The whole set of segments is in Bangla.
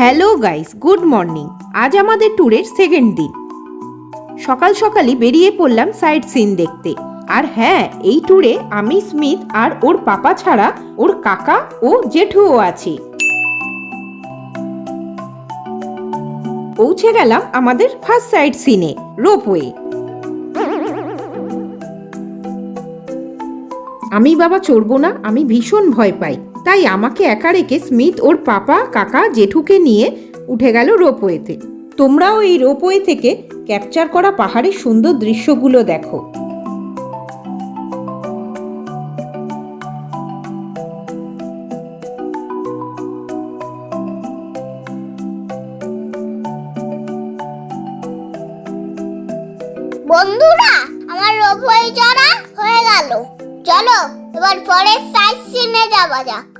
Hello guys, good morning. আজ আমাদের ট্যুরের সেকেন্ড দিন। সকাল সকালই বেরিয়ে পড়লাম সাইট সিন দেখতে। আর হ্যাঁ এই ট্যুরে আমি স্মিথ আর ওর পাপা ছাড়া ওর কাকা ও জেঠুও আছে। পৌঁছে গেলাম আমাদের ফার্স্ট সাইট সিনে রোপওয়ে আমি বাবা চড়বো না, আমি ভীষণ ভয় পাই। তাই আমাকে একা রেখে স্মিথ ওর পাপা, কাকা, জেঠুকে নিয়ে উঠে গেল রোপওয়েতে। তোমরাও এই রোপওয়ে থেকে ক্যাপচার করা পাহাড়ের সুন্দর দৃশ্যগুলো দেখো। বন্ধুরা, আমার রোবই চড়া হয়ে গেল। চলো, এবার পরের সাইড সিনে যাওয়া যাক।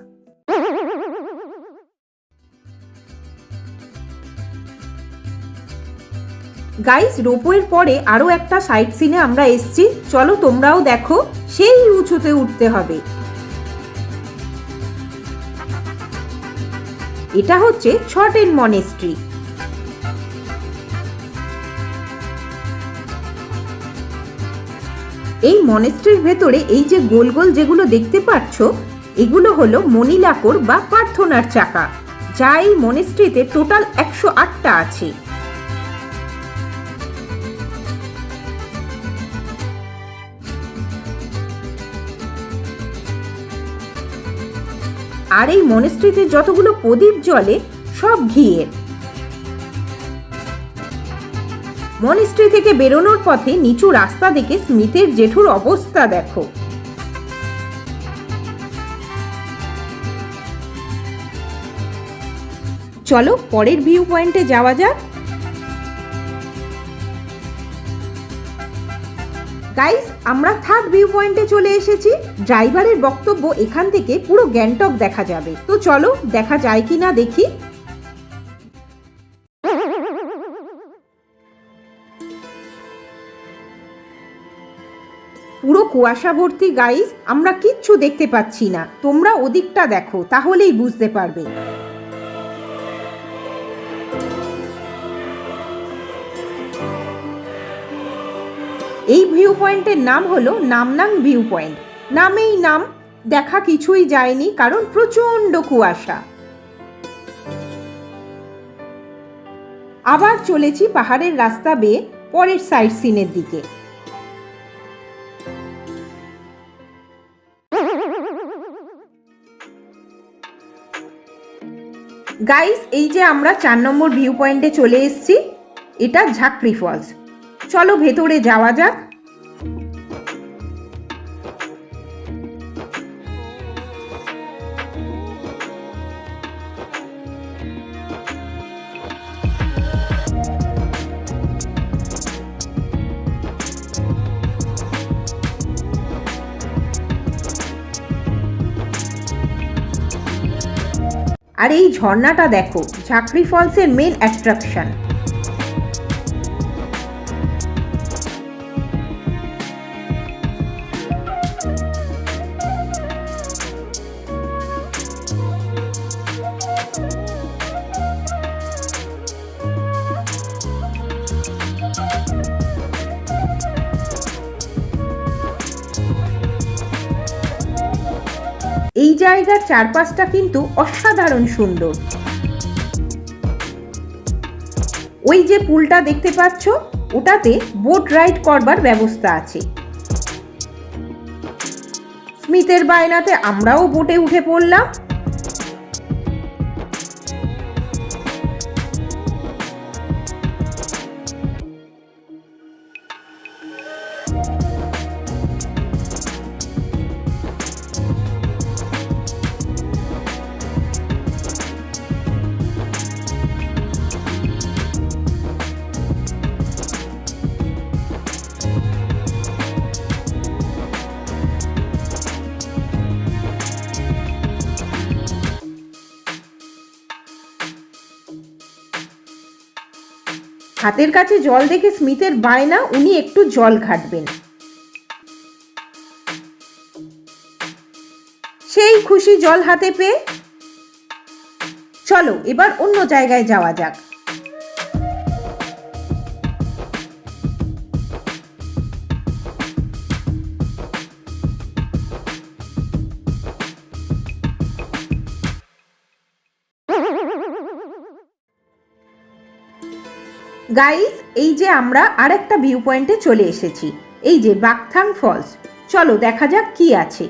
গাইস রোপওয়ের পরে আরও একটা সাইট সিনে আমরা এসছি। চলো তোমরাও দেখো, সেই উঁচুতে উঠতে হবে। এটা হচ্ছে ছটেন মনেস্ট্রি এই মনেস্ট্রির ভেতরে এই যে গোল গোল যেগুলো দেখতে পাচ্ছ এগুলো হলো মণিলাকর বা প্রার্থনার চাকা, যা এই মনেস্ট্রিতে টোটাল একশো আটটা আছে। আর এই মনেস্ট্রিতে যতগুলো প্রদীপ জ্বলে, সব ঘিয়ের। মনেস্ট্রি থেকে বেরোনোর পথে নিচু রাস্তা দেখে স্মিথের জেঠুর অবস্থা দেখো। চলো পরের ভিউ পয়েন্টে যাওয়া যাক। গাইস আমরা থার্ড ভিউ পয়েন্টে চলে এসেছি। ড্রাইভারের বক্তব্য এখান থেকে পুরো গ্যাংটক দেখা যাবে। তো চলো, দেখা যায় কি না দেখি। পুরো কুয়াশা ভর্তি গাইস আমরা কিচ্ছু দেখতে পাচ্ছি না। তোমরা ওদিকটা দেখো, তাহলেই বুঝতে পারবে। এই ভিউ পয়েন্টের নাম হলো নামনাং ভিউ পয়েন্ট নামেই নাম, দেখা কিছুই যায়নি কারণ প্রচণ্ড কুয়াশা। আবার চলেছি পাহাড়ের রাস্তা বেয়ে পরের সাইড সিনের দিকে। গাইস এই যে আমরা চার নম্বর ভিউ পয়েন্টে চলে এসেছি, এটা ঝাকরি ফলস চলো ভেতরে যাওয়া যাক। আর এই ঝর্ণাটা দেখো ঝাকরি ফলসের মেন অ্যাট্রাকশন জায়গার চারপাশটা কিন্তু অসাধারণ সুন্দর। ওই যে পুলটা দেখতে পাচ্ছ, ওটাতে বোট রাইড করবার ব্যবস্থা আছে। স্মিথের বায়নাতে আমরাও বোটে উঠে পড়লাম। হাতের কাছে জল দেখে স্মিথের বায়না, উনি একটু জল ঘাটবেন। সেই খুশি জল হাতে পেয়ে চলো, এবার অন্য জায়গায় যাওয়া যাক। গাইস এই যে আমরা আরেকটা ভিউ পয়েন্টে চলে এসেছি। এই যে বাকথাং ফলস চলো দেখা যাক কি আছে।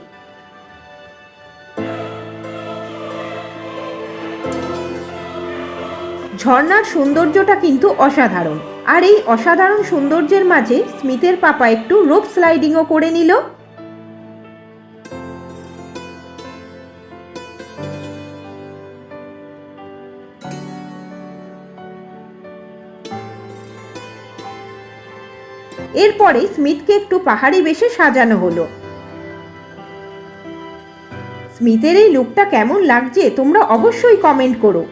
ঝর্নার সৌন্দর্যটা কিন্তু অসাধারণ। আর এই অসাধারণ সৌন্দর্যের মাঝে স্মিথের পাপা একটু রোপ স্লাইডিংও করে নিল। এরপরে স্মিথকে একটু পাহাড়ি বেশে সাজানো হলো। স্মিথের এই লুকটা কেমন লাগছে তোমরা অবশ্যই কমেন্ট করো।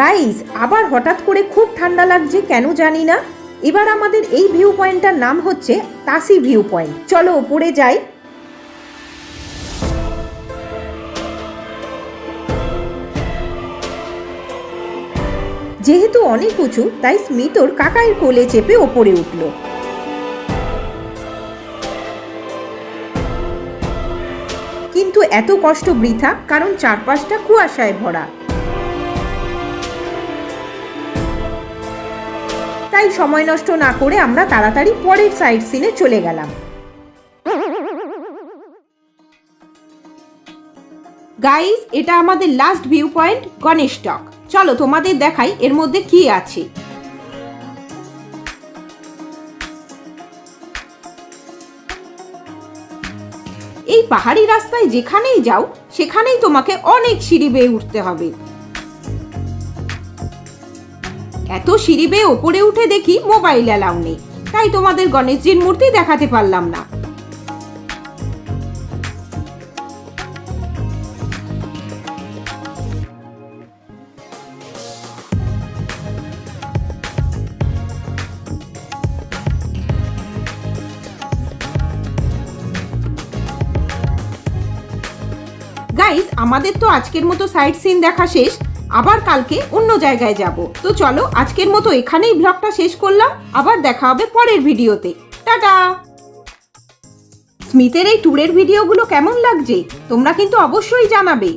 গাইস আবার হঠাৎ করে খুব ঠান্ডা লাগছে, কেন জানি না। এবার আমাদের এই ভিউ পয়েন্টটার নাম হচ্ছে তাসি ভিউ পয়েন্ট চলো ওপরে যাই। যেহেতু অনেক উঁচু, তাই স্মিতর ওর কাকাইয়ের কোলে চেপে ওপরে উঠল। কিন্তু এত কষ্ট বৃথা, কারণ চারপাশটা কুয়াশায় ভরা। তাই সময় নষ্ট না করে আমরা তাড়াতাড়ি পরের সাইড সিনে চলে গেলাম। গাইস এটা আমাদের last view point Ganesh Tok চলো তোমাদের দেখাই এর মধ্যে কি আছে। এই পাহাড়ি রাস্তায় যেখানেই যাও, সেখানেই তোমাকে অনেক সিঁড়ি বেয়ে উঠতে হবে। এত সিঁড়ি বেয়ে ওপরে উঠে দেখি মোবাইল অ্যালাউ নেই, তাই তোমাদের গণেশজির মূর্তি দেখাতে পারলাম না। আমাদের তো আজকের মতো সাইট সিন দেখা শেষ, আবার কালকে অন্য জায়গায় যাব। তো চলো, আজকের মতো এখানেই ব্লগটা শেষ করলাম, আবার দেখা হবে পরের ভিডিওতে। টাটা! স্মিথের এই ট্যুরের ভিডিওগুলো কেমন লাগছে, তোমরা কিন্তু অবশ্যই জানাবে।